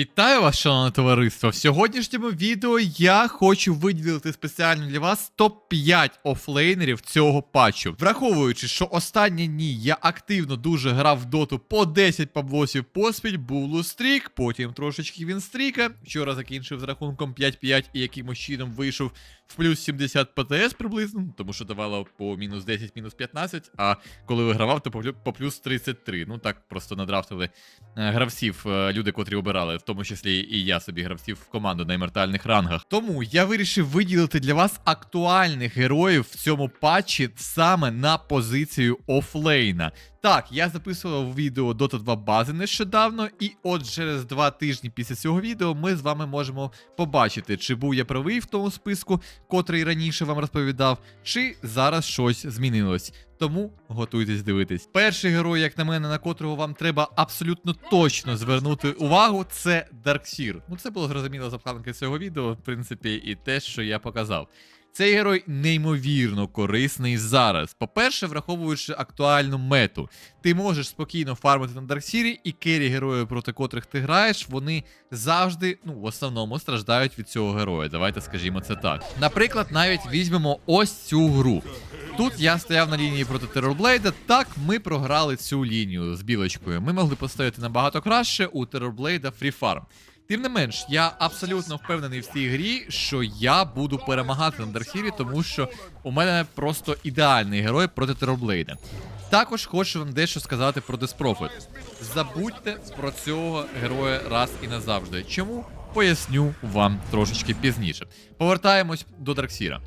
Вітаю вас, шановне товариство! В сьогоднішньому відео я хочу виділити спеціально для вас топ-5 офлейнерів цього патчу. Враховуючи, що останні дні я активно дуже грав в доту по 10 паблосів поспіль, був лустрік, потім трошечки він стріка. Вчора закінчив з рахунком 5-5 і якимось чином вийшов в плюс 70 ПТС приблизно, тому що давало по мінус 10, мінус 15, а коли вигравав, то по плю- по плюс 33. Ну так просто надрафтили е, гравців, е, люди, котрі обирали, в тому числі і я собі гравців в команду на імертальних рангах. Тому я вирішив виділити для вас актуальних героїв в цьому патчі саме на позицію офлейна. Так, я записував відео Dota 2 бази нещодавно, і от через два тижні після цього відео ми з вами можемо побачити, чи був я правий в тому списку, котрий раніше вам розповідав, чи зараз щось змінилось. Тому готуйтесь дивитись. Перший герой, як на мене, на котрого вам треба абсолютно точно звернути увагу, це Дарксір. Ну це було зрозуміло з обкладинки цього відео, в принципі, і те, що я показав. Цей герой неймовірно корисний зараз. По-перше, враховуючи актуальну мету, ти можеш спокійно фармити на Дарксірі, і керрі героїв, проти котрих ти граєш, вони завжди, ну, в основному страждають від цього героя. Давайте скажімо це так. Наприклад, навіть візьмемо ось цю гру. Тут я стояв на лінії проти Терорблейда. Так, ми програли цю лінію з білочкою. Ми могли поставити набагато краще у Терорблейда фріфарм. Тим не менш, я абсолютно впевнений в цій грі, що я буду перемагати на Дарксірі, тому що у мене просто ідеальний герой проти Терорблейда. Також хочу вам дещо сказати про Деспрофит. Забудьте про цього героя раз і назавжди. Чому? Поясню вам трошечки пізніше. Повертаємось до Дарксіра.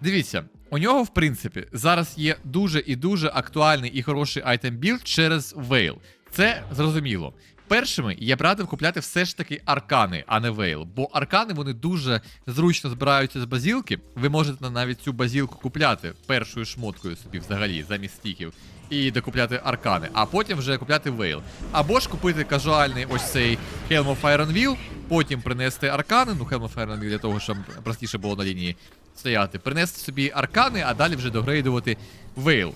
Дивіться, у нього, в принципі, зараз є дуже і дуже актуальний і хороший айтем білд через Вейл. Це зрозуміло. Першими я б радив купляти все ж таки аркани, а не вейл. Бо аркани вони дуже зручно збираються з базілки. Ви можете навіть цю базілку купляти першою шмоткою собі взагалі замість стіків. І докупляти аркани, а потім вже купляти вейл. Або ж купити кажуальний ось цей Helm of Iron Will, потім принести аркани, ну Helm of Iron Will для того, щоб простіше було на лінії стояти, принести собі аркани, а далі вже догрейдувати вейл.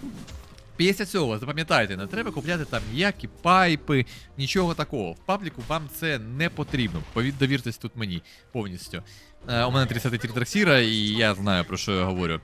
Після цього запам'ятайте, не треба купляти там ніякі пайпи, нічого такого. В пабліку вам це не потрібно. Довіртесь тут мені повністю. Е, у мене 30 тір і я знаю про що я говорю.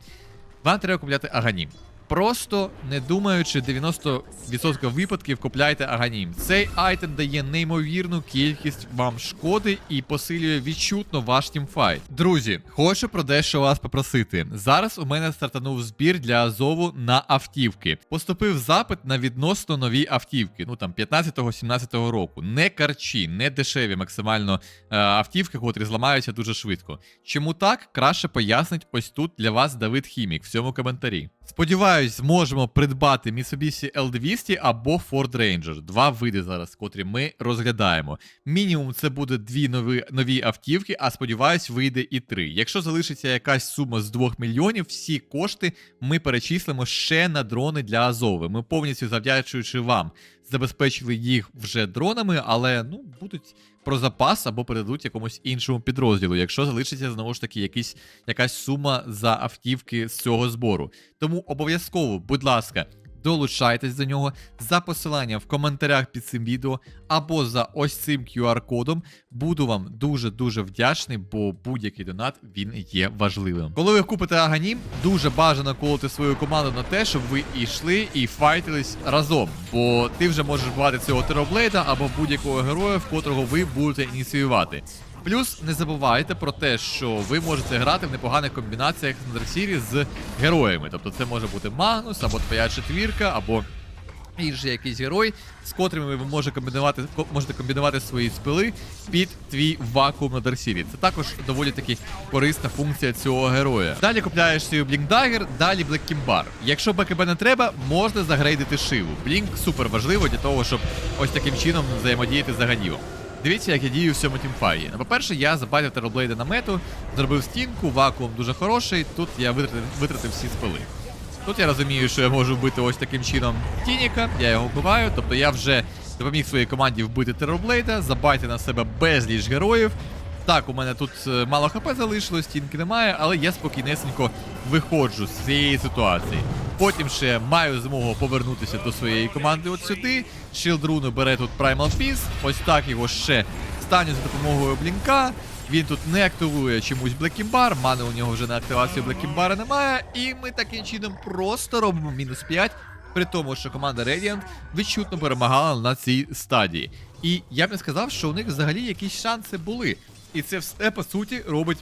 Вам треба купляти Аганім. Просто не думаючи 90% випадків купляйте Аганім. Цей айтем дає неймовірну кількість вам шкоди і посилює відчутно ваш тімфайт. Друзі, хочу про дещо вас попросити. Зараз у мене стартанув збір для Азову на автівки. Поступив запит на відносно нові автівки, ну там 15-17 року. Не карчі, не дешеві максимально е, автівки, котрі зламаються дуже швидко. Чому так? Краще пояснить ось тут для вас Давид Хімік в цьому коментарі. Сподіваюсь, зможемо придбати Mitsubishi L200 або Ford Ranger. Два види зараз, котрі ми розглядаємо. Мінімум це буде дві нові, нові автівки, а сподіваюсь, вийде і три. Якщо залишиться якась сума з 2 мільйонів, всі кошти ми перечислимо ще на дрони для Азови. Ми повністю завдячуючи вам забезпечили їх вже дронами, але ну будуть про запас або передадуть якомусь іншому підрозділу, якщо залишиться знову ж таки якісь, якась сума за автівки з цього збору. Тому обов'язково, будь ласка. Долучайтесь до нього за посиланням в коментарях під цим відео або за ось цим QR-кодом. Буду вам дуже-дуже вдячний, бо будь-який донат він є важливим. Коли ви купите Аганім, дуже бажано колоти свою команду на те, щоб ви йшли і файтились разом. Бо ти вже можеш бувати цього тероблейда або будь-якого героя, в котрого ви будете ініціювати. Плюс не забувайте про те, що ви можете грати в непоганих комбінаціях на Драксірі з героями. Тобто це може бути Магнус, або твоя четвірка, або інший якийсь герой, з котрими ви можете комбінувати, можете комбінувати свої спили під твій вакуум на Дарсірі. Це також доволі таки корисна функція цього героя. Далі купляєш Blink Dagger, далі Kimbar. Якщо БКБ не треба, можна загрейдити шиву. Blink супер важливо для того, щоб ось таким чином взаємодіяти з Аганівом. Дивіться, як я дію в цьому тімфайті. Ну, по-перше, я забатив тероблейда на мету, зробив стінку, вакуум дуже хороший. Тут я витратив, витратив всі спили. Тут я розумію, що я можу вбити ось таким чином Тініка, я його вбиваю, тобто я вже допоміг своїй команді вбити тероблейда, забайте на себе безліч героїв. Так, у мене тут е, мало хп залишилось, стінки немає, але я спокійнесенько виходжу з цієї ситуації. Потім ще маю змогу повернутися до своєї команди от сюди. Шілдруну бере тут Primal Peace. Ось так його ще стані за допомогою блінка. Він тут не активує чомусь Блекімбар, мани у нього вже на активацію Блекімбара немає, і ми таким чином просто робимо мінус 5, при тому, що команда Radiant відчутно перемагала на цій стадії. І я б не сказав, що у них взагалі якісь шанси були. І це все по суті робить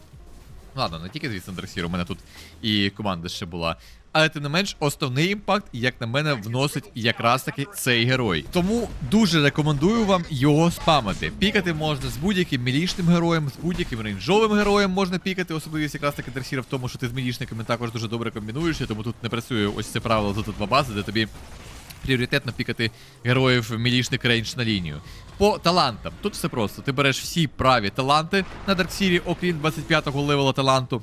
Ладно, не тільки звісно Дрексір, у мене тут і команда ще була. Але тим не менш, основний імпакт, як на мене, вносить якраз таки цей герой. Тому дуже рекомендую вам його спамити. Пікати можна з будь-яким мілішним героєм, з будь-яким рейнджовим героєм можна пікати. Особливість якраз таки Дрексіра в тому, що ти з мілішниками також дуже добре комбінуєшся, тому тут не працює ось це правило за тут два бази, де тобі пріоритетно пікати героїв мілішник рейндж на лінію. По талантам. Тут все просто. Ти береш всі праві таланти на Дарксірі, окрім 25-го левела таланту.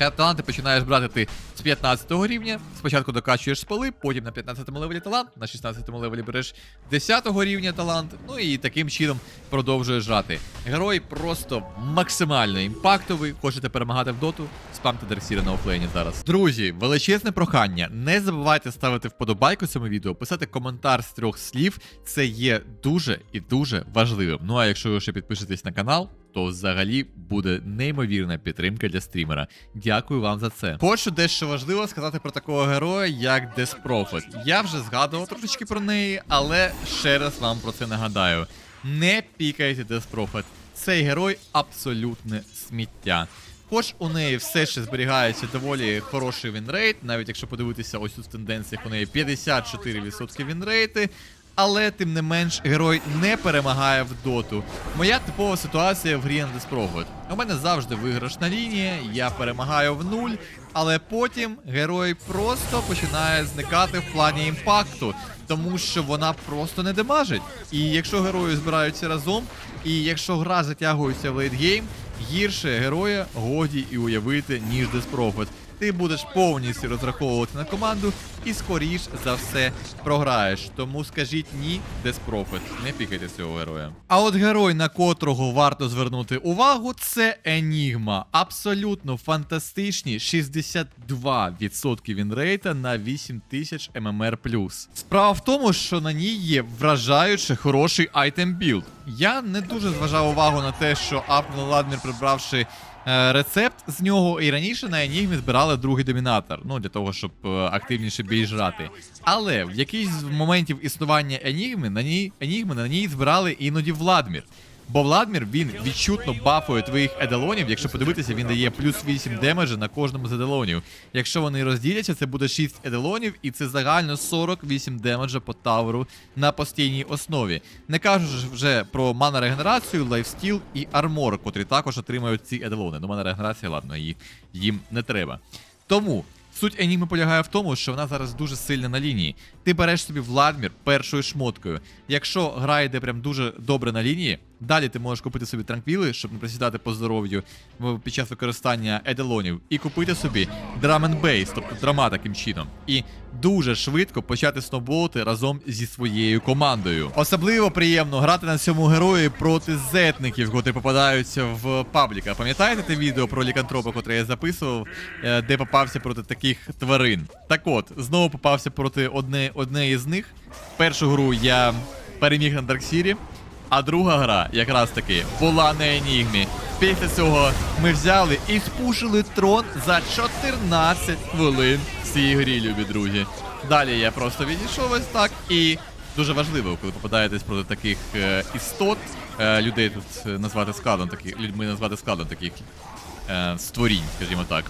Е, Таланти починаєш брати ти з 15 рівня. Спочатку докачуєш спали, потім на 15-му левелі талант, на 16-му левелі береш 10-го рівня талант, ну і таким чином продовжуєш грати. Герой просто максимально імпактовий. Хочете перемагати в доту? Спамте Дерсіра на офлейні зараз. Друзі, величезне прохання. Не забувайте ставити вподобайку цьому відео, писати коментар з трьох слів. Це є дуже і дуже важливим. Ну а якщо ви ще підпишетесь на канал, то взагалі буде неймовірна підтримка для стрімера. Дякую вам за це. Хочу дещо важливо сказати про такого героя, як Prophet. Я вже згадував трошечки про неї, але ще раз вам про це нагадаю. Не пікайте Prophet. Цей герой абсолютне сміття. Хоч у неї все ще зберігається доволі хороший вінрейт, навіть якщо подивитися ось тут в тенденціях, у неї 54% вінрейти. Але тим не менш герой не перемагає в доту. Моя типова ситуація в грі на Деспровод. У мене завжди виграшна лінія, я перемагаю в нуль, але потім герой просто починає зникати в плані імпакту, тому що вона просто не демажить. І якщо герої збираються разом, і якщо гра затягується в лейтгейм, гірше героя годі і уявити, ніж Деспрофит. Ти будеш повністю розраховувати на команду і скоріш за все програєш. Тому скажіть ні, Деспрофит. Не пікайте цього героя. А от герой, на котрого варто звернути увагу, це Енігма. Абсолютно фантастичні 62% вінрейта на 8000 ММР. Справа в тому, що на ній є вражаюче хороший айтем білд. Я не дуже зважав увагу на те, що Ладмір, прибравши рецепт з нього, і раніше на Енігмі збирали другий домінатор. Ну, для того, щоб е, активніше більш грати. Але в якийсь з моментів існування Енігми на ній Енігми на ній збирали іноді Владмір. Бо Владмір він відчутно бафує твоїх еделонів. Якщо подивитися, він дає плюс 8 демеджа на кожному з еделонів. Якщо вони розділяться, це буде 6 еделонів, і це загально 48 демеджа по таверу на постійній основі. Не кажучи вже про мана регенерацію, лайфстіл і армор, котрі також отримають ці еделони. Ну, мана регенерація, ладно, її їм не треба. Тому суть Еніми полягає в тому, що вона зараз дуже сильна на лінії. Ти береш собі Владмір першою шмоткою. Якщо гра йде прям дуже добре на лінії, далі ти можеш купити собі транквіли, щоб не присідати по здоров'ю під час використання еделонів, і купити собі драмен бейс, тобто драма таким чином. І дуже швидко почати сноуболити разом зі своєю командою. Особливо приємно грати на цьому герої проти зетників, котрі попадаються в пабліка. Пам'ятаєте те відео про лікантропа, котре я записував, е, де попався проти таких тварин? Так от, знову попався проти одне, однієї з них. Першу гру я переміг на Дарксірі. А друга гра, якраз таки, була на Енігмі. Після цього ми взяли і спушили трон за 14 хвилин в цій грі, любі друзі. Далі я просто відійшов ось так і. Дуже важливо, коли попадаєтесь проти таких е, істот, е, людей тут е, назвати складом таких, людьми назвати складом таких е, створінь, скажімо так.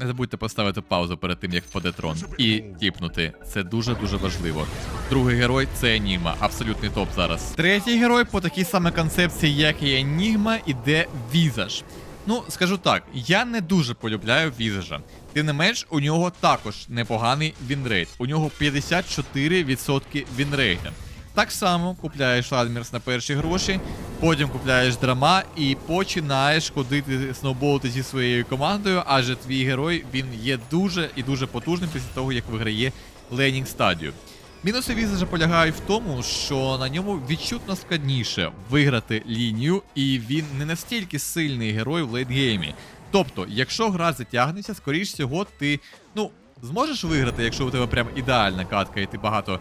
Не забудьте поставити паузу перед тим, як впаде трон. І тіпнути. Це дуже-дуже важливо. Другий герой це Енігма. Абсолютний топ зараз. Третій герой по такій самій концепції, як і Енігма, іде Візаж. Ну, скажу так, я не дуже полюбляю Візажа. Тим не менш, у нього також непоганий вінрейт. У нього 54% вінрейта. Так само купляєш Ладмірс на перші гроші, потім купляєш драма і починаєш ходити сноуболити зі своєю командою, адже твій герой він є дуже і дуже потужним після того, як виграє лейнінг стадію. Мінуси візажа полягають в тому, що на ньому відчутно складніше виграти лінію, і він не настільки сильний герой в лейтгеймі. Тобто, якщо гра затягнеться, скоріш всього, ти ну зможеш виграти, якщо у тебе прям ідеальна катка, і ти багато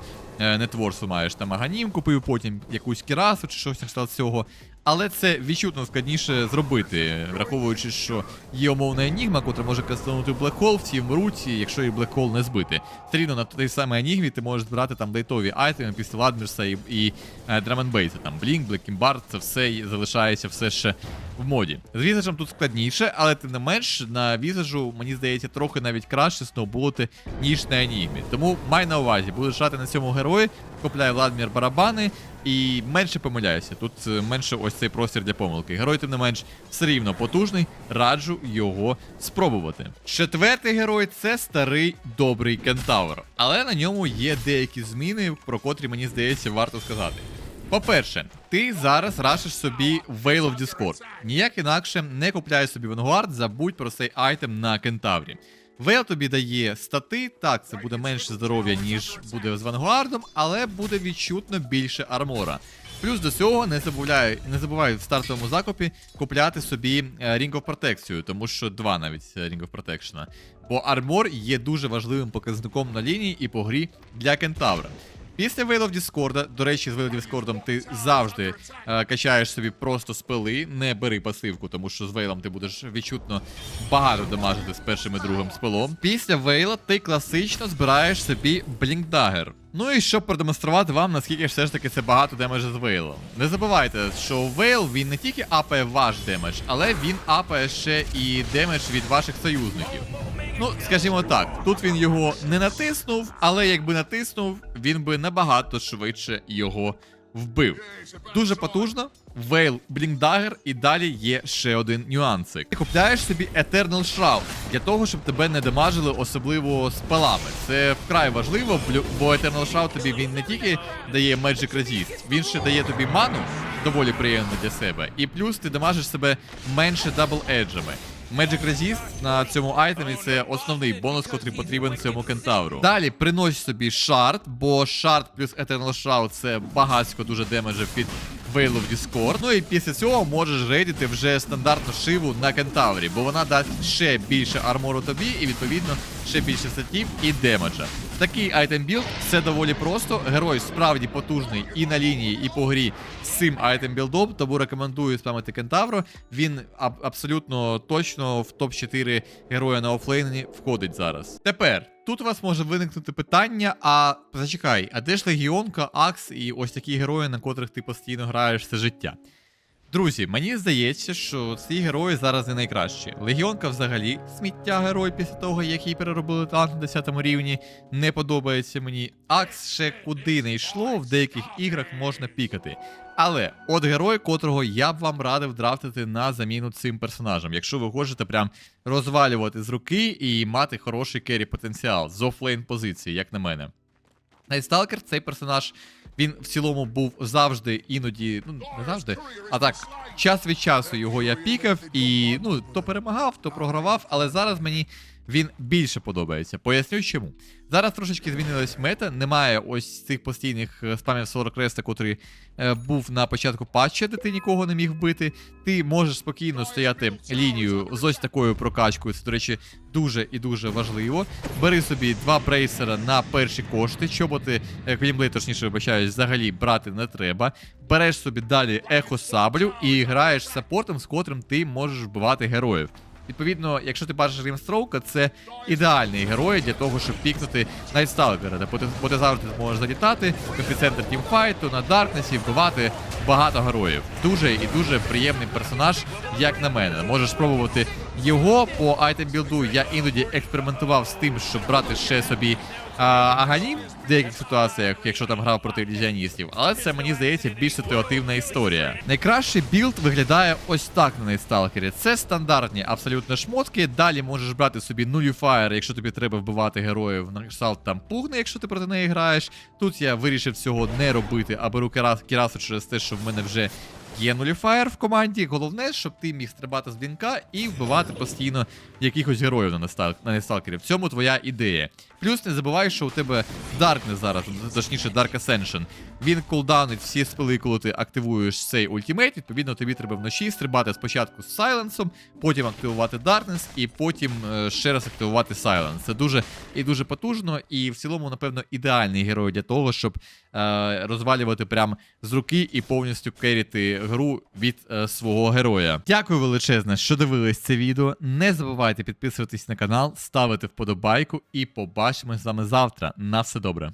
нетворсу маєш там аганім купив, потім якусь кірасу чи щось на цього. Але це відчутно складніше зробити, враховуючи, що є умовна енігма, котра може кастанути в цій руці, якщо і Hole не збити. Все на той самий енігмі ти можеш збирати там лейтові айтеми після Ладмірса і, і е, Драменбейса. Там Блінк, Блекімбард, це все залишається все ще в моді. З візажем тут складніше, але тим не менш на візажу, мені здається, трохи навіть краще сноуболити, ніж на енігмі. Тому май на увазі, будеш грати на цьому герої, купляй Владмір барабани і менше помиляйся. Тут е, менше ось цей простір для помилки. Герой, тим не менш, все рівно потужний, раджу його спробувати. Четвертий герой це старий добрий кентавр. Але на ньому є деякі зміни, про котрі мені здається варто сказати. По-перше, ти зараз рашиш собі Veil of Discord. Ніяк інакше не купляй собі Vanguard, забудь про цей айтем на кентаврі. Вейл тобі дає стати, так, це буде менше здоров'я, ніж буде з Вангуардом, але буде відчутно більше армора. Плюс до цього не забуваю, не забуваю в стартовому закупі купляти собі е, Ring of Protection, тому що два навіть е, Ring of Protection. Бо армор є дуже важливим показником на лінії і по грі для кентавра. Після Veil of Discord, до речі, з of Discord ти завжди е, качаєш собі просто спели, не бери пасивку, тому що з Вейлом ти будеш відчутно багато дамажити з першим і другим спелом. Після Вейла ти класично збираєш собі Dagger. Ну і щоб продемонструвати вам, наскільки все ж таки це багато демеджа з Вейлом. Не забувайте, що Вейл він не тільки апає ваш демедж, але він апає ще і демедж від ваших союзників. Ну, скажімо так, тут він його не натиснув, але якби натиснув, він би набагато швидше його вбив. Дуже потужно. Вейл, Блінкдагер, і далі є ще один нюансик. Ти купляєш собі Eternal Shroud для того, щоб тебе не дамажили, особливо спалами. Це вкрай важливо, бо Eternal Shroud тобі він не тільки дає Magic Resist, він ще дає тобі ману, доволі приємно для себе. І плюс ти дамажиш себе менше дабл-еджами. Magic Resist на цьому айтемі це основний бонус, котрий потрібен цьому кентавру. Далі принось собі шард, бо шард плюс Eternal Shroud це багатько дуже демеджів під Вейлу в Discord. Ну і після цього можеш рейдити вже стандартну шиву на кентаврі, бо вона дасть ще більше армору тобі і відповідно ще більше статів і демеджа. Такий айтем білд це доволі просто. Герой справді потужний і на лінії, і по грі з цим айтем білдом, тому рекомендую спамити Кентавро. Він аб- абсолютно точно в топ-4 героя на офлейні входить зараз. Тепер. Тут у вас може виникнути питання: а зачекай, а де ж Легіонка, Акс і ось такі герої, на котрих ти постійно граєш все життя? Друзі, мені здається, що ці герої зараз не найкращі. Легіонка взагалі сміття герой після того, як її переробили танк на 10 рівні, не подобається мені. Акс ще куди не йшло, в деяких іграх можна пікати. Але от герой, котрого я б вам радив драфтити на заміну цим персонажам, якщо ви хочете прям розвалювати з руки і мати хороший керрі потенціал з офлейн позиції, як на мене. Найтсталкер, цей персонаж, він в цілому був завжди іноді, ну не завжди, а так, час від часу його я пікав і ну, то перемагав, то програвав, але зараз мені він більше подобається. Поясню чому. Зараз трошечки змінилась мета, немає ось цих постійних е, спамів 40 реста, котрий е, був на початку патча, де ти нікого не міг вбити. Ти можеш спокійно стояти лінію з ось такою прокачкою. Це, до речі, дуже і дуже важливо. Бери собі два брейсера на перші кошти, чоботи, е, клімблей, точніше, вибачаюсь, взагалі брати не треба. Береш собі далі ехо саблю і граєш саппортом, з котрим ти можеш вбивати героїв. Відповідно, якщо ти бачиш Рімстроука, це ідеальний герой для того, щоб пікнути Найтсталкера, бо ти завжди зможеш залітати епіцентр тімфайту, на Даркнесі, вбивати багато героїв. Дуже і дуже приємний персонаж, як на мене. Можеш спробувати його по айтем білду. Я іноді експериментував з тим, щоб брати ще собі а, Аганім в деяких ситуаціях, якщо там грав проти ілюзіоністів, але це мені здається більш ситуативна історія. Найкращий білд виглядає ось так на Найтсталкері. Це стандартні абсолютно шмотки. Далі можеш брати собі нуліфаєр, якщо тобі треба вбивати героїв на кшталт там пугне, якщо ти проти неї граєш. Тут я вирішив цього не робити, а беру кірасу через те, що в мене вже Є нуліфаєр в команді. Головне, щоб ти міг стрибати з блінка і вбивати постійно якихось героїв на Нестал- на Несталкері. В цьому твоя ідея. Плюс не забувай, що у тебе Даркнес зараз, точніше Dark Ascension. Він кулдаунить всі спили, коли ти активуєш цей ультимейт. Відповідно, тобі треба вночі стрибати спочатку з Сайленсом, потім активувати Darkness і потім е, ще раз активувати Silence. Це дуже і дуже потужно, і в цілому, напевно, ідеальний герой для того, щоб е, розвалювати прям з руки і повністю керіти гру від е, свого героя. Дякую величезне, що дивились це відео. Не забувайте підписуватись на канал, ставити вподобайку і побачимось з вами завтра. На все добре.